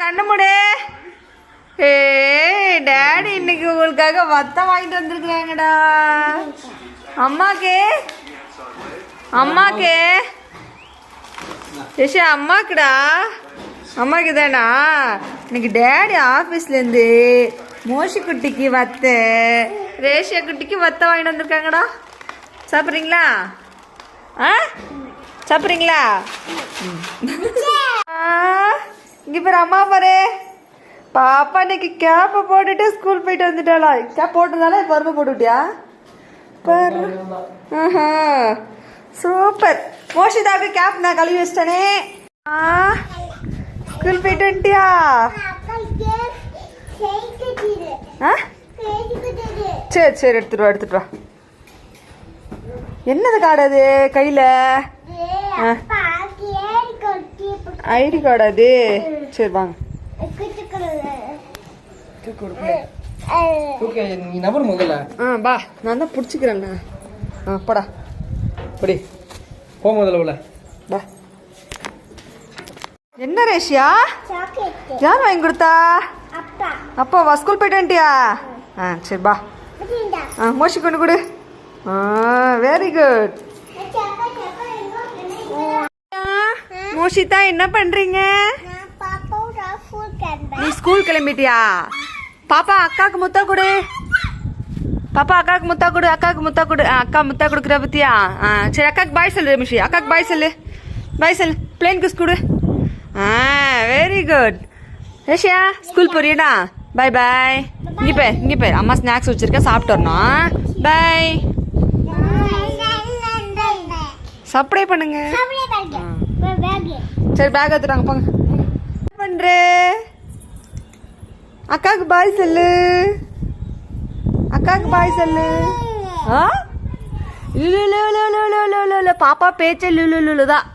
கண்ணு மூடு ஏ டேடி இன்னைக்கு உங்களுக்காக வத்தம் வாங்கிட்டு வந்திருக்கிறாங்கடா. அம்மாக்கு. அம்மாக்கு. யஷா அம்மாக்குடா. அம்மாக்கு தானா இன்னைக்கு டேடி ஆஃபீஸ்லேருந்து மோஷி குட்டிக்கு வத்த ரேஷியா குட்டிக்கு வத்த வாங்கிட்டு வந்திருக்காங்கடா. சாப்பிட்றீங்களா? ஆ? சாப்பிட்றீங்களா? இங்கே பேர் அம்மா பாரு. பாப்பா இன்னைக்கு கேப்பை போட்டுட்டு ஸ்கூல் போயிட்டு வந்துட்டாளா. கேப் போட்டதால பருப்பு போட்டுட்டியா? பாரு சூப்பர் மோஷிதாக்கு கேப் நான் கழுவி வச்சிட்டனே. ஆ. ஸ்கூல் போயிட்டு வந்துட்டியா? ஆ? சரி சரி எடுத்துட்டு வா எடுத்துட்டு வா. என்னது கார்டு அது? கையில்? ஐடி கார்டு அது? சரி வாங்க. ஓகே நீ நபர் முதல்ல. ஆ பா நான் தான் பிடிச்சிக்கிறேண்ணா ஆ போடா. படி போ முதல்ல உள்ள. பா என்ன ரேஷியா? யார் வாங்கி கொடுத்தா? அப்பாவா ஸ்கூல் போயிட்டு வந்துட்டியா? ஆ சரி பா ஆ மோஷி கொண்டு கொடு. ஆ வெரி குட் மோஷிதா என்ன பண்றீங்க? நீ ஸ்கூல் கிளம்பிட்டியா? பாப்பா அக்காவுக்கு முத்தா கொடு. பாப்பா அக்காவுக்கு முத்தா கொடு அக்காவுக்கு முத்தா கொடு. அக்கா முத்தா கொடுக்குற பத்தியா? சரி அக்காவுக்கு பாய் சொல்லு ரமிஷி. அக்காவுக்கு பாய் சொல்லு. பாய் சொல்லு. பிளேன் கிஸ் கொடு. ஆ வெரி குட் ரஷ்யா ஸ்கூல் போறியடா? பாய் பாய் இங்கே போய் இங்கே போய் அம்மா ஸ்நாக்ஸ் வச்சிருக்கேன் சாப்பிட்டு வரணும். பாய் சப்ளை பண்ணுங்க. சரி பேக் எடுத்துட்டாங்க போங்க என்ன பண்ற அக்காவுக்கு பாய் சொல்லு. அக்காவுக்கு பாய் சொல்லு. ஆ? லுலு லுலு லுலு லுலு லுலு. பாப்பா பேச்சே லுலு லுலு தான்